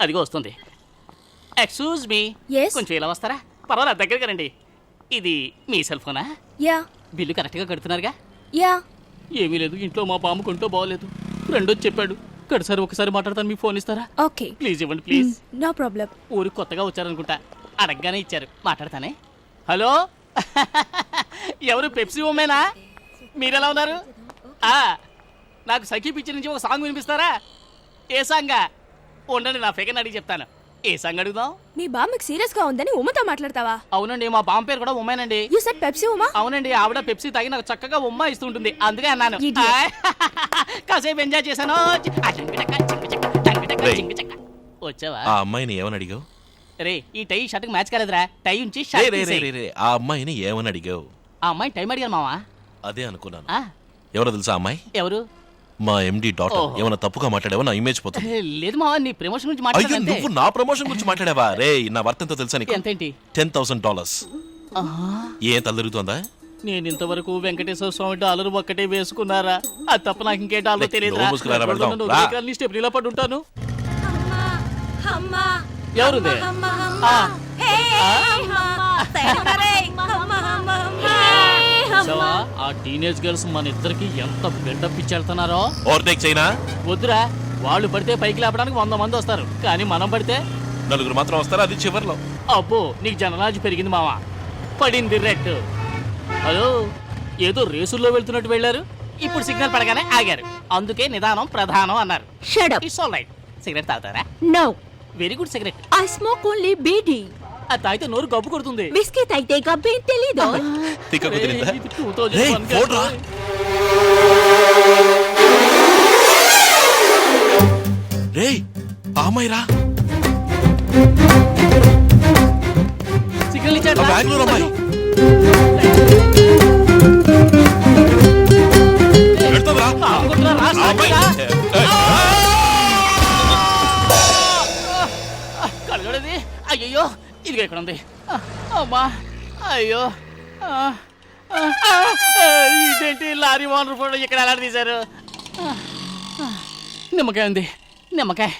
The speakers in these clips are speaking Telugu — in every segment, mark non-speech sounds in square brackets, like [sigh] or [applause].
అదిగో వస్తుంది. Excuse me Yes? కొంచెం ఇలా వస్తారా? పర్వాలేదు దగ్గరికి రండి. ఇది మీ సెల్ ఫోనా? యా. బిల్లు కరెక్ట్గా కడుతున్నారుగా? యా. ఏమీ లేదు ఇంట్లో మా పాము కొంటో బాగోలేదు. ఫ్రెండ్ వచ్చి చెప్పాడు. కడసారి ఒకసారి మాట్లాడతాను మీ ఫోన్ ఇస్తారా? ఓకే. ప్లీజ్ ఇవ్వండి ప్లీజ్. No problem. ఊరికి కొత్తగా వచ్చారనుకుంటా. అడగగానే ఇచ్చారు. మాట్లాడతానే. హలో? ఎవరు పెప్సీ ఉమ్మేనా మీరెలా ఉన్నారు? ఆ, నాకు సఖీ పిక్చర్ నుంచి ఒక సాంగ్ వినిపిస్తారా? ఏ సాంగా? ఉండండి నా ఫిగర్ అడిగి చెప్తాను. ఏ సాంగ్ అడుగుదాం? మీ బామ్మకి సీరియస్గా ఉందని ఉమ్మతో మాట్లాడతావా? అవునండి మా బామ్మ పేరు కూడా ఉమ్మేనండి. యు సెట్ పెప్సీ ఉమా అవునండి ఆవిడ పెప్సీ తాగి నాకు చక్కగా ఉమ్మ ఇస్తుంటుంది. అందుకే అన్నాను. కాసేపు ఎంజాయ్ చేశాను. వచ్చావా? ఆ అమ్మాయిని ఏమని అడిగావు? రే ఈ టై షర్ట్ మ్యాచ్ కాలేదురా. టై ఉంచి షర్ట్ ఆ అమ్మాయిని ఏమని అడిగావు? ఆ అమ్మాయి టైం అడిగాను మావా. అదే అనుకున్నాను. ఎవరో తెలుసా అమ్మాయి? ఎవరు? మా ఎండి డాటర్ ఓహో. ఏమైనా తప్పుగా మాట్లాడావా? నా ఇమేజ్ పోతుంది. ఏ, లేదు మావా నీ ప్రమోషన్ గురించి అయ్యో మాట్లాడంతే నువ్వు నా ప్రమోషన్ గురించి మాట్లాడావా? [laughs] రే నా వర్త్ ఎంతో తెలుసా నీకు? ఎంతేంటి? టెన్ థౌసండ్ డాలర్స్ ఏం తలదిరుగుతుందా? నేను ఇంతవరకు వెంకటేశ్వర స్వామి డాలర్ ఒక్కటే వేసుకున్నారా? అది తప్ప నాకు ఇంకే డాలర్ లే, తెలియదు నోరు మూసుకురారా, వెళ్దాం. రా. స్టెప్ ఇలా పడి ఉంటాను. ఎవరుది? ఆ. చూసావా? ఆ టీనేజ్ గర్ల్స్ మన ఇద్దరికి ఎంత బిల్డప్ ఇచ్చేళ్తున్నారో? ఓవర్టేక్ చైనా వద్దురా వాళ్ళు పడితే పైకి లేపడానికి వంద మంది వస్తారు. కానీ మనం పడితే నలుగురు మాత్రం వస్తారా అది చివర్లో. అబ్బో నీకు జనరాజు పెరిగింది మావా. పడింది రెడ్. హలో ఏదో రేసుల్లో వెళ్తున్నట్టు వెళ్ళారు. ఇప్పుడు సిగ్నల్ పడగానే ఆగారు. అందుకే నిదానం ప్రధానం అన్నారు. Up. It's all right cigarette తాగుతారా? No. Very good cigarette I smoke only bidi అది తాగితే నోరు గబ్బు కొడుతుంది. విస్కీ తాగితే గబ్బేం తెలీదు. తిక్క కుదిరిందా? రేయ్, ఇది 2001 రేయ్, ఫోన్ రా. రే ఆ అమ్మాయి రా సిగ్నల్ ఇచ్చాడు ఆ బెంగళూరు అమ్మాయి. ఇదిగో ఇక్కడ ఉంది. అమ్మా అయ్యో ఇదేంటి లారీ ఓనర్ ఫోటో ఇక్కడ ఎలా తీశారు? నిమ్మకాయ ఉంది నిమ్మకాయ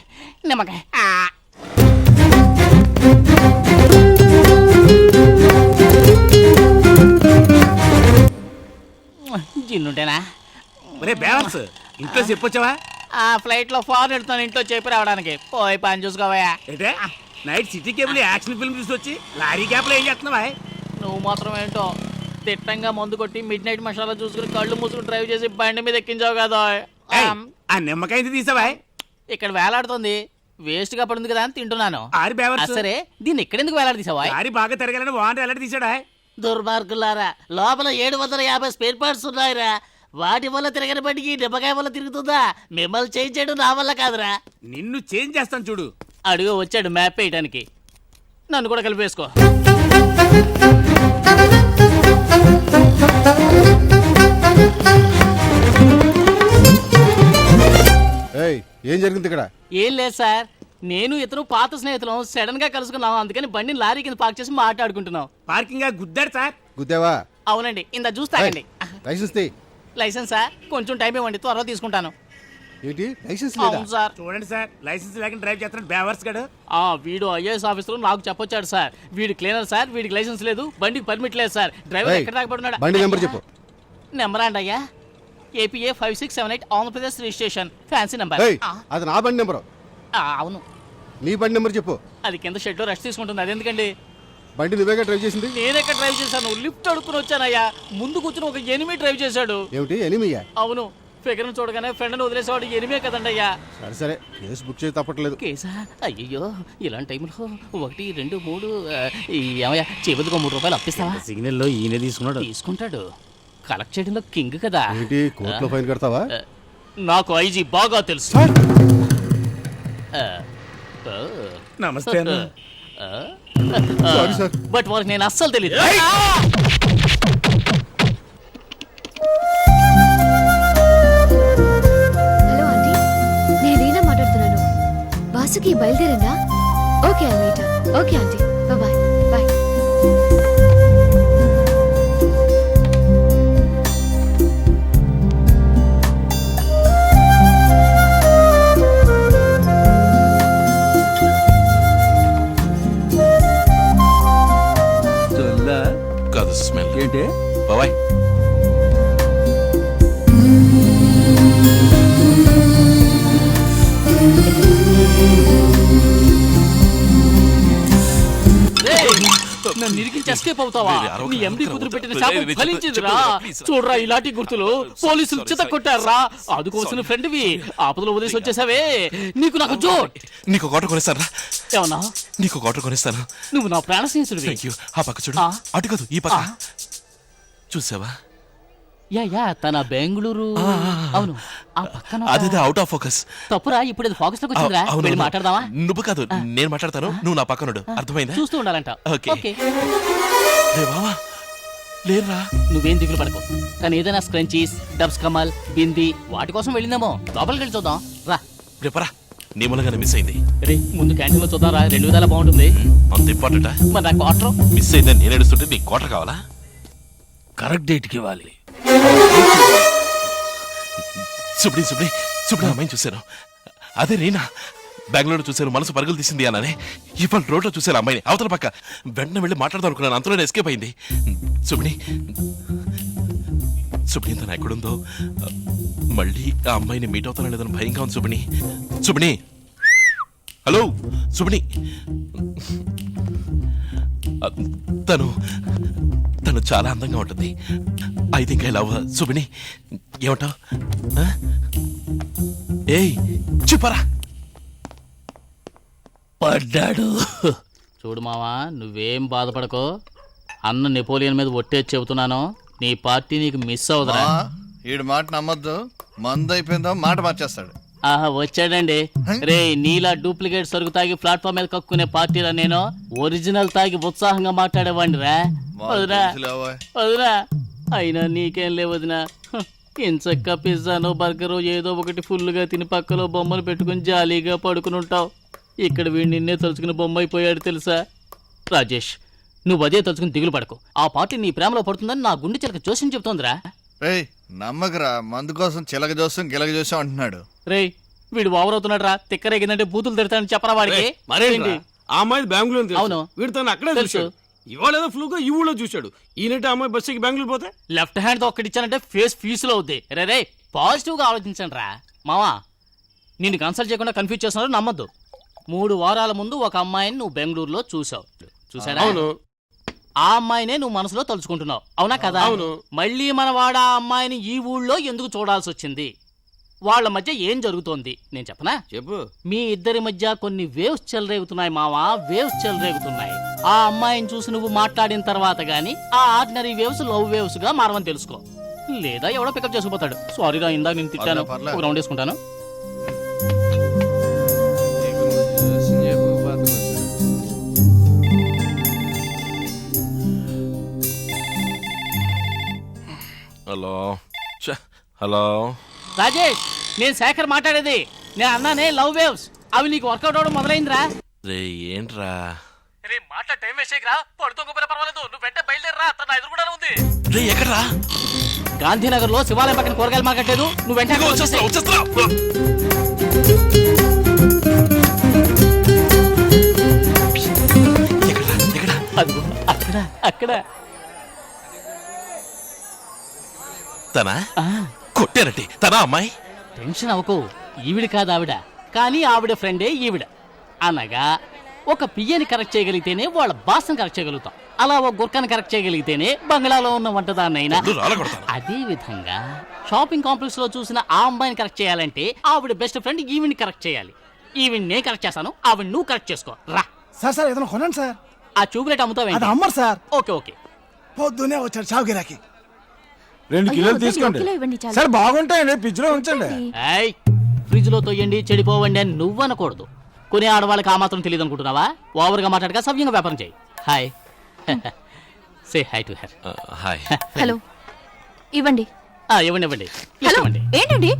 నిమ్మకాయ. జిన్నుంటేనా? ఒరే బ్యాలెన్స్ ఇంట్లో చెప్పొచ్చావా? ఆ ఫ్లైట్లో ఫారెన్ వెళ్తాను ఇంట్లో చెప్పి రావడానికి. పోయి పని చూసుకోవయ్యా. ఏంటే? Night city cable action film తీసుకొచ్చి లారీ గ్యాప్లో ఏం చేస్తున్నావా? నువ్వు మాత్రం ఏంటో? తిట్టంగా మందు కొట్టి మిడ్ నైట్ మసాలా చూసుకుని కళ్ళు మూసుకుని డ్రైవ్ చేసి బండి మీద ఎక్కించావు కదా. ఆ నిమ్మకాయ తీసావా? ఇక్కడ వేలాడుతుంది. వేస్ట్గా పడింది కదా అని తింటున్నాను. ఆరి సరే. దీన్ని ఎక్కడెందుకు వేలాడదీసావా లారీ బాగా తిరగాలని వాంటర్ ఎలా తీసాడా దుర్మార్గులారా లోపల ఏడు వందల యాభై స్పేర్ పార్ట్స్ ఉన్నాయిరా. వాటి వల్ల తిరగని బండికి నిమ్మకాయ వల్ల తిరుగుతుందా? మిమ్మల్ని చేంజ్ చేయడం నా వల్ల కాదురా. నిన్ను చేంజ్ చేస్తాను చూడు. అడుగు వచ్చాడు మ్యాప్ వేయడానికి నన్ను కూడా కలిపేసుకో ఏయ్ ఏం జరిగింది ఇక్కడ? ఏం లేదు సార్ నేను ఇతను పాత స్నేహితులం సడన్గా కలుసుకున్నాం అందుకని బండిని లారీ కింద పార్క్ చేసి మాట్లాడుకుంటున్నాం. పార్కింగ్గా గుద్దాడు సార్. గుద్దావా? అవునండి ఇంత జ్యూస్ తాగండి లైసెన్స్ లైసెన్సా కొంచెం టైం ఇవ్వండి త్వరగా తీసుకుంటాను. ఏంటి? లైసెన్స్ లేదా? అవును సార్. చూడండి సార్ లైసెన్స్ లేకుండా డ్రైవ్ చేస్తున్నాడు బేవర్స్ గడు. ఆ వీడు ఐఏఎస్ ఆఫీసర్ నాకు చెప్పొచ్చాడు సార్. వీడి క్లీనర్ సార్ వీడికి లైసెన్స్ లేదు బండికి పర్మిట్ లేదు సార్. డ్రైవర్ ఏయ్, ఎక్కడ దాకా పడున్నాడు బండి నెంబర్ చెప్పు. నెంబర్ అండి అయ్యా? APA five six seven eight Andhra Pradesh registration fancy number ఏయ్ అది నా బండి నెంబరు. అవును. నీ బండి నెంబర్ చెప్పు. అది కింద షెడ్ రెస్ట్ తీసుకుంటుంది అది ఎందుకండి? బండి నువ్వేగా డ్రైవ్ చేసింది? నేనెక్కడ డ్రైవ్ చేశాను? లిఫ్ట్ అడుక్కుని వచ్చానయ్యా. ముందు కూర్చుని ఒక ఎనిమిది డ్రైవ్ చేశాడు. ఏమిటి ఎనిమియా అవును. ఫిగర్ను చూడగానే ఫ్రెండ్ని వదిలేసేవాడు ఎనిమే కదండి అయ్యా. సరే సరే కేసు బుక్ చేసి తప్పట్లేదు. కేసా? అయ్యయ్యో ఇలాంటి టైంలో ఒకటి రెండు మూడు ఆ, ఈ ఏమయ్యా చేబుద్దుకో మూడు రూపాయలు అప్పిస్తావా? సిగ్నల్లో ఈయన తీసుకున్నాడు. తీసుకుంటాడు. కలెక్ట్ చేయడంలో కింగ్ కదా. ఏంటి కోర్టులో ఫైన్ కడతావా? ఆ, నాకు ఐజీ బాగా తెలుసు. సార్! ఆ, ఆ, నమస్తే అన్న. ఆ, సారీ సార్ బట్ వారికి నేను అస్సలు తెలియదు లంచ్కి బయలుదేరిందా? ఓకే అమీట ఓకే ఆంటీ. బాయ్ బాయ్ కాదు స్మెల్ ఏంటి? బాబాయ్ నన్ను ఇరికించి ఎస్కేప్ అవుతావా? నీ ఎండి కుదురు పెట్టిన శాపం ఫలించిందిరా. చూడరా ఇలాంటి గుర్తులు. పోలీసులు చిత. కొట్టారా? అదుకోసిన ఫ్రెండ్వి ఆపదలో వదిలేసి వచ్చేసావే. నీకు నాకు జోట్ నీకు ఒక ఆటో కొనిస్తాను ఏమన్నా? నీకు ఒక ఆటో కొనిస్తాను. నువ్వు నా ప్రాణ స్నేహితుడివి ఆ పక్క చూడు. అటు కాదు ఈ పక్క. చూసావా? యా యా తన బెంగళూరు. అవును. ఆ పక్కన అదే అవుట్ ఆఫ్ ఫోకస్ తప్పురా ఇప్పుడు ఇది ఫోకస్లోకి వచ్చిందిరా. వెళ్ళి మాట్లాడదామా? నువ్వు కాదు నేను మాట్లాడతాను. నువ్వు నా పక్కనుడు అర్థమైందా? చూస్తూ ఉండాలంట. ఓకే. ఓకే. రే బావా లేరా నువ్వేం దిగులు పడకు. కానీ ఏదైనా స్క్రంచీస్ డబ్స్ కమల్ బింది వాటి కోసం వెళ్ళిందేమో. లోపలికి వెళ్ళి చూద్దాం. రా. రేపరా నీ మూలంగానే మిస్ అయింది. రే ముందు క్యాంటీన్లో చూద్దాం రా రెండు విధాలా బాగుంటుంది. అంత ఇంపార్టెంటా మరి నా క్వార్టర్ మిస్ అయిందని నేను ఏడుస్తుంటే నీకు కోట కావాలా? కరెక్ట్ డేట్కి ఇవ్వాలి. సుబ్డి సుబ్డి సుబ్డి అమ్మాయిని చూశాను. అదే నేనా బెంగళూరు చూశాను. మనసు పరుగులు తీసింది అన్నానే. ఇవాళ రోడ్లో చూశాను అమ్మాయిని. అవతల పక్క. వెంటనే వెళ్ళి మాట్లాడదాం అనుకున్నాను. అంతలోనే ఎస్కేప్ అయింది. సుబ్డి సుబ్ని తను ఎక్కడుందో. మళ్ళీ ఆ అమ్మాయిని మీట్ అవుతానో లేదని భయంగా ఉంది సుబ్ని సుబ్ని హలో సుబ్ని తను తను చాలా అందంగా ఉంటుంది. I think I love Subini ఏమంటావు? ఏయ్ చెప్పరా? పడ్డాడు. చూడు మావా నువ్వేం బాధపడకో. అన్న నెపోలియన్ మీద ఒట్టేసి చెబుతున్నాను. నీ పార్టీ నీకు మిస్ అవుదరా ఆ, ఈడు మాట నమ్మద్దు. మందు అయిపోయిందో మాట మార్చేస్తాడు. ఆహా వచ్చాడండి. రే నీలా డూప్లికేట్ సరుకు తాగి ప్లాట్ఫామ్ మీద కక్కునే పార్టీలో నేను ఒరిజినల్ తాగి ఉత్సాహంగా మాట్లాడేవాడిని రా వదినా. వదినా. అయినా నీకేం లేవు వదినా. హ, ఇంచక్క పిజ్జానో బర్గరో ఏదో ఒకటి ఫుల్గా తిని పక్కలో బొమ్మలు పెట్టుకుని జాలీగా పడుకుని ఉంటావు. ఇక్కడ వీడు నిన్నే తలుచుకుని బొమ్మ అయిపోయాడు తెలుసా? రాజేష్ నువ్వు అదే తలుచుకుని దిగులు పడకు. ఆ పార్టీ నీ ప్రేమలో పడుతుందని నా గుండె చిలక జోస్యం చెబుతోందిరా. రేయ్ నమ్మకరా మందు కోసం చిలక చూస్తాం గిలక చూస్తాం అంటున్నాడు. రేయ్ వీడు ఓవర్ అవుతున్నాడు రా తిక్కరేగిందంటే బూతులు తిడతానని చెప్పరా వాడికి? మరేంటి? ఆ అమ్మాయి బెంగళూరు తెలుసు. అవును. వీడు తను అక్కడే తెలుసు. చూశాడు. ఇవాళ ఏదో ఫ్లూగా ఈ ఊళ్ళో చూశాడు. ఈయనంటే ఆ అమ్మాయి బస్ ఎక్కి బెంగళూరు పోతే? లెఫ్ట్ హ్యాండ్తో ఒక్కటి ఇచ్చానంటే ఫేస్ ఫీజులో అవుద్ది. రే రే పాజిటివ్గా ఆలోచించండి రా మావా నిన్ను కన్సల్ట్ చేయకుండా కన్ఫ్యూజ్ చేస్తున్నారు నమ్మద్దు. మూడు వారాల ముందు ఒక అమ్మాయిని నువ్వు బెంగళూరులో చూసావు. చూసాడా అవును. ఆ అమ్మాయినే నువ్వు మనసులో తలుచుకుంటున్నావు. అవునా కదా? అవును. మళ్ళీ మన వాడ ఆ అమ్మాయిని ఈ ఊళ్ళో ఎందుకు చూడాల్సి వచ్చింది వాళ్ళ మధ్య ఏం జరుగుతోంది? నేను చెప్పనా? చెప్పు. మీ ఇద్దరి మధ్య కొన్ని వేవ్స్ చెలరేగుతున్నాయి మావా. వేవ్స్ చెలరేగుతున్నాయి. ఆ అమ్మాయిని చూసి నువ్వు మాట్లాడిన తర్వాత గానీ ఆ ఆర్డినరీ వేవ్స్ లవ్ వేవ్స్గా మారవని తెలుసుకో. లేదా ఎవడో పికప్ చేసుకుపోతాడు. సారీ రా ఇందాక నేను తిట్టాను. రౌండ్ వేసుకుంటాను. హలో. హలో. రాజేష్ నేను శేఖర్ మాట్లాడేది. నేను అన్నానే లవ్ వేవ్స్. అవి నీకు వర్కౌట్ అవడం మొదలైందిరా. రే ఏంట్రా? రే మాట టైం వేస్ట్ చేయకరా. పడుతోకపోయినా పర్వాలేదు. నువ్వు వెంట బయలుదేరరా. తన ఎదురుకుండా ఉంది. రే ఎక్కడ్రా? గాంధీనగర్లో శివాలయం పక్కన కూరగాయలు మార్కెట్ లేదు. నువ్వు వెంటనే అదిగో అక్కడ అక్కడ. తనా? ఆ, కొట్టారంటే తనా అమ్మాయి? టెన్షన్ అవ్వకు. ఈవిడ కాదు ఆవిడ. కానీ ఆవిడ ఫ్రెండే ఈవిడ. అనగా ఒక పియ్యని కరెక్ట్ చేయగలిగితేనే వాళ్ళ బాస్ని కరెక్ట్ చేయగలుగుతాం. అలా ఒక గుర్కని కరెక్ట్ చేయగలిగితేనే బంగ్లాలో ఉన్న వంటదాన్నైనా. అదే విధంగా షాపింగ్ కాంప్లెక్స్లో చూసిన ఆ అమ్మాయిని కరెక్ట్ చేయాలంటే ఆవిడ బెస్ట్ ఫ్రెండ్ ఈవిని కరెక్ట్ చేయాలి. ఈవిని నేను కరెక్ట్ చేస్తాను ఆవిడ నువ్వు కరెక్ట్ చేసుకో. రా. సార్ సార్ ఏదైనా కొనండి సార్. ఆ ట్యూబ్లైట్ అమ్ముతావు అది అమ్మరు సార్. Okay okay. పొద్దునే వచ్చాడు చావు గిరాకి రెండు కిలోలు తీసుకోండి. సార్ బాగుంటాయండి ఫ్రిడ్జ్లో ఉంచండి. ఏయ్ ఫ్రిడ్జ్లో తొయ్యండి చెడిపోవండి అని నువ్వు అనకూడదు కొనే ఆడవాళ్ళకి ఆ మాత్రం తెలియదు అనుకుంటున్నావా? ఓవర్గా మాట్లాడక సవ్యంగా వ్యాపారం చేయి. Hi. Say hi to her hi hello. ఇవ్వండి. ఇవ్వండి ఇవ్వండి. హలో. ఏంటండి?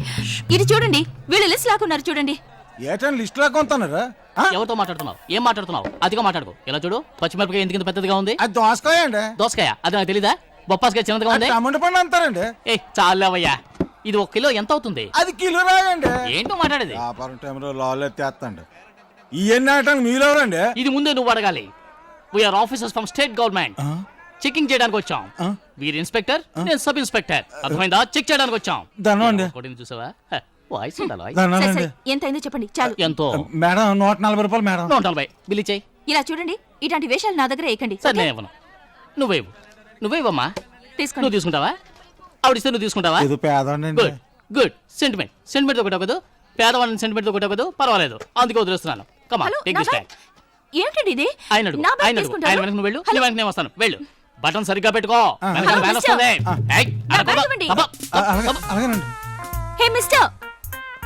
ఇది చూడండి. వీళ్ళు లిస్ట్ లాక్కున్నారు చూడండి. ఏటండి లిస్ట్ లా కొంటున్నారా ఆ? ఎవరితో మాట్లాడుతున్నావు? ఏం మాట్లాడుతున్నావు? అదిగా మాట్లాడుకో. ఇలా చూడు? పచ్చిమిరపకాయ ఎందుకు పెద్దదిగా ఉంది? అది దోసకాయ అండి. దోసకాయ. అది నాకు తెలీదా? బొప్పాసకాయ చిన్నదిగా ఉంది. టమాటా పండు అంటారండి. ఏ చాలేవయ్యా. ఇది ఒక కిలో ఎంత అవుతుంది? అది కిలో రాయండి ఏంటో మాట్లాడేది? వ్యాపారం టైంలో లాల్ ఎత్తేస్తండి. ఇవన్నీ మీరెవరండి ఇది ముందే నువ్వు అడగాలి. We're officers from state government checking చేయడానికి వచ్చాం. వీరు ఇన్స్పెక్టర్ నేను సబ్ ఇన్స్పెక్టర్ అర్థమైందా? చెక్ చేయడానికి వచ్చాం. కొట్టింది చూసావా? వాయిస్ ఉండాలి ఎంత అయిందో చెప్పండి చాలు. ఎంతో? మేడం నూట నలభై రూపాయలు మేడం. నూట నలభై. బిల్ ఇచ్చేయి. ఇలా చూడండి ఇలాంటి వేషాలు నా దగ్గర వేయకండి సరే నేను ఇవ్వను. నువ్వేవు నువ్వేవమ్మా తీసుకోండి. నువ్వు తీసుకుంటావా? ఆవిడిస్తే నువ్వు తీసుకుంటావా? ఇది పేదండి గుడ్ గుడ్ సెంటిమెంట్ సెంటిమెంట్ ఒకటి ఒకదు పేదవాళ్ళని సెంటిమెంట్ ఒకటి ఒకదు పర్వాలేదు. అందుకే వదిలేస్తున్నాను. కమా హలో, టేక్ నా దిస్ బ్యాగ్. ఏమిటండి ఇది? ఆయన అడుగు. నా బ్యాగ్ ఆయన అడుగు. తీసుకుంటారు? ఆయన వెనక నువ్వు వెళ్ళు. హలో, నేను వెనక నేను వస్తాను. వెళ్ళు. బటన్ సరిగ్గా పెట్టుకో. వెనకాల హలో, వ్యాన్ మిస్టర్. వస్తుంది ఏయ్, నా అక్కడ బ్యాగ్ పద, ఇవ్వండి. పద, అలాగే పద. అలాగేనండి. హే మిస్టర్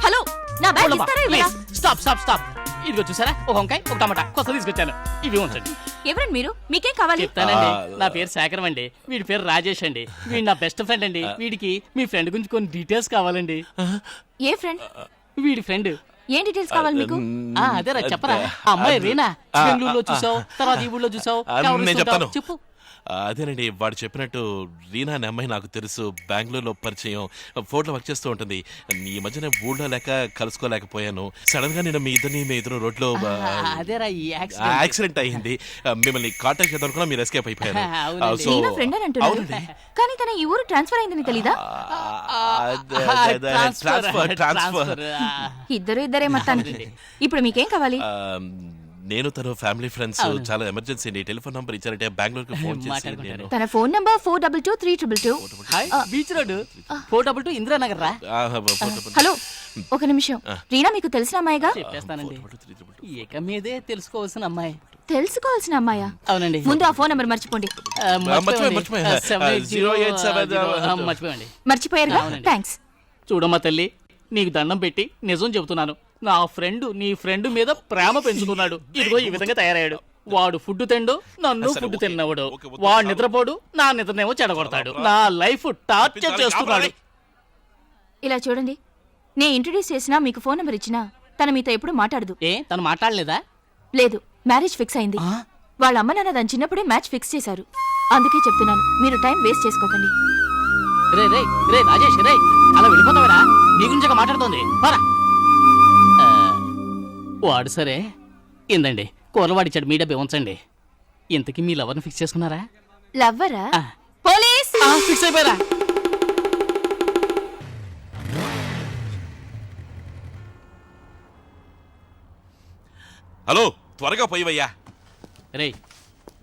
హలో నా బ్యాగ్ ఇస్తారా ఇవ్వరా? ప్లీజ్ స్టాప్ స్టాప్ స్టాప్ ఇదిగో చూసారా? ఒక వంకాయ ఒక టమాటా. కొత్త తీసుకొచ్చాను. ఇవి ఉంచండి. ఎవరండి మీరు? మీకేం కావాలి? చెప్తానండి. నా పేరు శేఖరం అండి. వీడి పేరు రాజేష్ అండి. వీడు నా బెస్ట్ ఫ్రెండ్ అండి. వీడికి మీ ఫ్రెండ్ గురించి కొన్ని డీటెయిల్స్ కావాలండి. ఏ ఫ్రెండ్ వీడి ఫ్రెండ్ ఏం డీటెయిల్స్ కావాలి మీకు? ఆ అదేరా చెప్పరా. అమ్మాయి రీనా? బెంగళూరులో చూసావు తర్వాత ఈ ఊళ్ళో చూసావు చెప్పు. అదేనండి వాడు చెప్పినట్టు రీనా అనే అమ్మాయి నాకు తెలుసు బెంగళూరులో పరిచయం ఫోటో వర్క్ చేస్తూ ఉంటుంది. ఈ మధ్యన ఊళ్ళో లేక కలుసుకోలేకపోయాను. సడన్గా నేను మీ ఇద్దరిని మీ ఇద్దరు రోడ్లో ఆ, అదేరా ఈ యాక్సిడెంట్. యాక్సిడెంట్ అయింది. ఆ, మిమ్మల్ని కాంటాక్ట్ చేద్దాం అనుకున్నా మీరు ఎస్కేప్ అయిపోయారు. అవునండి. సో- ఈయన ఫ్రెండ్ అని అంటున్నారు. అవునండి. కానీ తన ఈ ఊరు ట్రాన్స్ఫర్ అయిందని తెలీదా? ట్రాన్స్ఫర్ ట్రాన్స్ఫర్ ఇద్దరు ఇద్దరే మొత్తానికి ఇప్పుడు మీకేం కావాలి? నేను తను ఫ్యామిలీ ఫ్రెండ్స్ అవును. చాలా ఎమర్జెన్సీ అండి. టెలిఫోన్ నంబర్ ఇచ్చారంటే బెంగళూరుకి ఫోన్ చేసి మాట్లాడుకుంటారు. నేను తన phone number four double two three triple two. Hi beach road four double two Indiranagar రా. ఆ, ఫోన్ నంబర్ హలో ఒక నిమిషం. రీనా మీకు తెలిసిన అమ్మాయిగా? చెప్పేస్తానండి. ఇక మీదే తెలుసుకోవాల్సిన అమ్మాయి. తెలుసుకోవాల్సిన అమ్మాయా? అవునండి. ముందు ఆ ఫోన్ నంబర్ మర్చిపోండి. ఆ, మర్చిపోయండి. మర్చిపోయా, ఆ, మర్చిపోయా. seven eight zero, Zero eight seven zero, zero. ఆ, మర్చిపోయండి మర్చిపోయారుగా? అవునండి. థ్యాంక్స్ చూడమ్మా తల్లి నీకు దండం పెట్టి నిజం చెబుతున్నాను. నా ఫ్రెండ్ నీ ఫ్రెండ్ మీద ప్రేమ పెంచుకున్నాడు. ఇదిగో ఈ విధంగా తయారయ్యాడు. వాడు ఫుడ్ తిండు నన్ను ఫుడ్. తిన్నవాడు. వాడు నిద్రపోడు నా నిద్రనేమో చెడగొడతాడు. నా లైఫ్ టార్చర్ చేస్తున్నాడు. ఇలా చూడండి. నేను ఇంట్రడ్యూస్ చేసినా మీకు ఫోన్ నెంబర్ ఇచ్చినా తన మీతో ఎప్పుడు మాట్లాడదు. ఏ తను మాట్లాడలేదా? లేదు మ్యారేజ్ ఫిక్స్ అయింది. ఆ? వాళ్ళ అమ్మ నాన్న దాని చిన్నప్పుడే మ్యాచ్ ఫిక్స్ చేశారు. అందుకే చెప్తున్నాను మీరు టైం వేస్ట్ చేసుకోకండి. రే రే రే రాజేష్ రే అలా వెళ్ళిపోతావరా? నీ గురించి మాట్లాడుతోంది. వాడు సరే. ఇందండి కూరలు వాడిచ్చాడు మీ డబ్బే ఉంచండి. ఇంతకీ మీ లవర్ని ఫిక్స్ చేసుకున్నారా? లవ్వరా? ఆ. పోలీస్! ఆ, ఫిక్స్ అయిపోయారా? హలో త్వరగా పోయివయ్యా. రే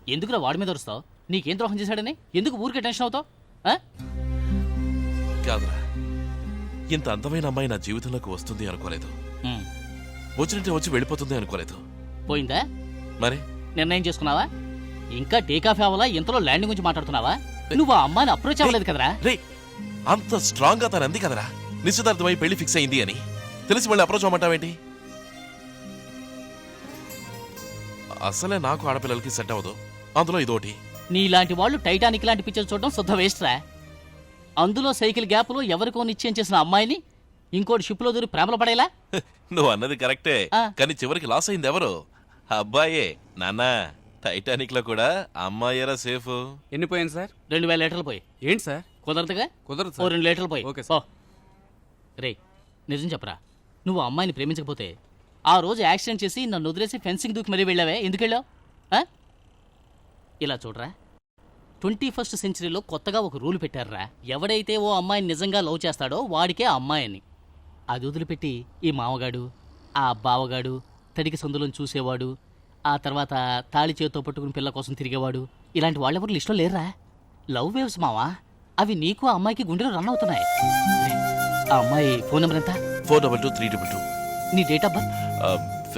ఎందుకురా వాడి మీద వస్తావు నీకేం ద్రోహం చేశాడని? ఎందుకు ఊరికే టెన్షన్ అవుతావు? కాదురా ఇంత అందమైన అమ్మాయి నా జీవితంలోకి వస్తుంది అనుకోలేదు. వచ్చినట్టే వచ్చి వెళ్ళిపోతుంది అనుకోలేదు. పోయిందా? మరి? నిర్ణయం చేసుకున్నావా? ఇంకా టేకాఫ్ అవ్వాలా ఇంతలో ల్యాండింగ్ గురించి మాట్లాడుతున్నావా? నువ్వు ఆ అమ్మాయిని అప్రోచ్ అవ్వలేదు కదరా? రే అంత స్ట్రాంగ్గా తను అంది కదరా? నిశ్చితార్థమై పెళ్ళి ఫిక్స్ అయింది అని. తెలిసి మళ్ళీ అప్రోచ్ అవ్వమంటావేంటి? అసలే నాకు ఆడపిల్లలకి సెట్ అవ్వదు. అందులో ఇదోటి. నీలాంటి వాళ్ళు టైటానిక్ లాంటి పిక్చర్ చూడడం శుద్ధ వేస్ట్ రా. అందులో సైకిల్ గ్యాప్లో ఎవరికో నిశ్చయం చేసిన అమ్మాయిని ఇంకోటి షిప్లో దూరి ప్రేమలో పడేలా? [laughs] నువ్వు అన్నది కరెక్టే. కానీ చివరికి లాస్ అయింది ఎవరు? అబ్బాయే. నాన్న టైటానిక్లో కూడా అమ్మాయేరా సేఫ్. ఎన్ని పోయింది సార్? రెండు వేల లీటర్లు పోయి. ఏంటి సార్? కుదరదుగా? కుదరదు ఓ రెండు లీటర్లు పోయి. ఓకే ఓ రే నిజం చెప్పరా? నువ్వు అమ్మాయిని ప్రేమించకపోతే ఆ రోజు యాక్సిడెంట్ చేసి నన్ను వదిలేసి ఫెన్సింగ్ దూకి మరీ వెళ్ళావే? ఎందుకు వెళ్ళావు? ఇలా చూడరా. ట్వంటీ ఫస్ట్ సెంచరీలో కొత్తగా ఒక రూల్ పెట్టారురా ఎవడైతే ఓ అమ్మాయిని నిజంగా లవ్ చేస్తాడో వాడికే ఆ అమ్మాయి అని. అది వదిలిపెట్టి ఈ మామగాడు ఆ బావగాడు తడికి సందులను చూసేవాడు ఆ తర్వాత తాళి చేతితో పట్టుకుని పిల్ల కోసం తిరిగేవాడు. ఇలాంటి వాళ్ళెవరు లిస్టులో లేరురా? లవ్ వేవ్స్ మావా? అవి నీకు ఆ అమ్మాయికి గుండెలో రన్ అవుతున్నాయి. ఆ అమ్మాయి ఫోన్ నెంబర్ ఎంత? Four double two three double two. నీ డేట్ ఆఫ్ బర్త్?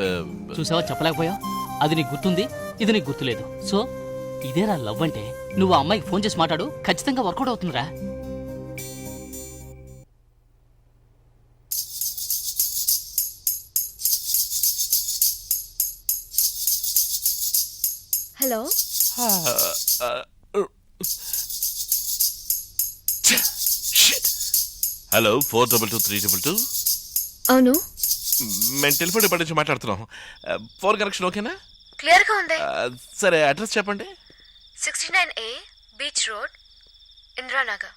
చూసావా చెప్పలేకపోయావు? అది నీకు గుర్తుంది ఇది నీకు గుర్తులేదు. సో ఇదేరా లవ్ అంటే? నువ్వు ఆ అమ్మాయికి ఫోన్ చేసి మాట్లాడు ఖచ్చితంగా వర్కౌట్ అవుతుందిరా. Hello? Hello four double two three double two. అవును. మేము టెలిఫోన్ డిపార్ట్మెంట్ నుంచి మాట్లాడుతున్నాం. ఫోన్ కనెక్షన్ ఓకేనా? క్లియర్గా ఉంది సరే అడ్రస్ చెప్పండి. Sixty nine A beach road Indiranagar.